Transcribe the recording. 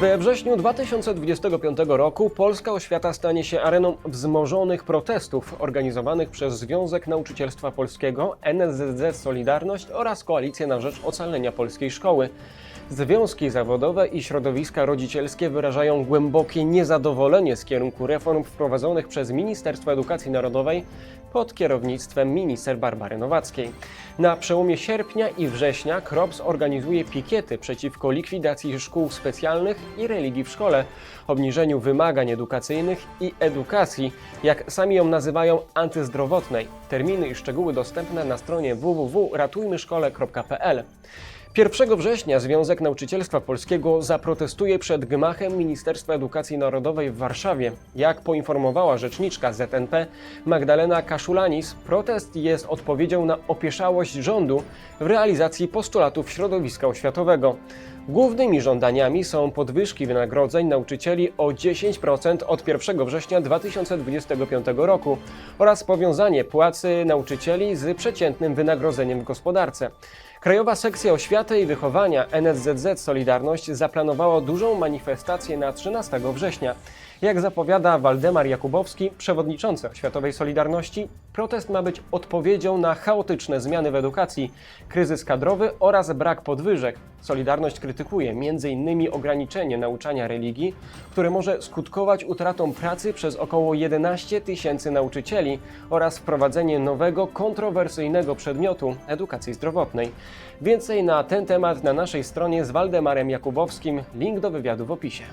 We wrześniu 2025 roku polska oświata stanie się areną wzmożonych protestów organizowanych przez Związek Nauczycielstwa Polskiego, NSZZ Solidarność oraz Koalicję na rzecz ocalenia polskiej szkoły. Związki zawodowe i środowiska rodzicielskie wyrażają głębokie niezadowolenie z kierunku reform wprowadzonych przez Ministerstwo Edukacji Narodowej pod kierownictwem minister Barbary Nowackiej. Na przełomie sierpnia i września KROPS organizuje pikiety przeciwko likwidacji szkół specjalnych i religii w szkole, obniżeniu wymagań edukacyjnych i edukacji, jak sami ją nazywają, antyzdrowotnej. Terminy i szczegóły dostępne na stronie www.ratujmyszkole.pl. 1 września Związek Nauczycielstwa Polskiego zaprotestuje przed gmachem Ministerstwa Edukacji Narodowej w Warszawie. Jak poinformowała rzeczniczka ZNP Magdalena Kaszulanis, protest jest odpowiedzią na opieszałość rządu w realizacji postulatów środowiska oświatowego. Głównymi żądaniami są podwyżki wynagrodzeń nauczycieli o 10% od 1 września 2025 roku oraz powiązanie płacy nauczycieli z przeciętnym wynagrodzeniem w gospodarce. Krajowa Sekcja Oświaty i Wychowania NSZZ Solidarność zaplanowała dużą manifestację na 13 września. Jak zapowiada Waldemar Jakubowski, przewodniczący Oświatowej Solidarności, protest ma być odpowiedzią na chaotyczne zmiany w edukacji, kryzys kadrowy oraz brak podwyżek. Solidarność krytykuje m.in. ograniczenie nauczania religii, które może skutkować utratą pracy przez około 11 tysięcy nauczycieli oraz wprowadzenie nowego, kontrowersyjnego przedmiotu edukacji zdrowotnej. Więcej na ten temat na naszej stronie z Waldemarem Jakubowskim. Link do wywiadu w opisie.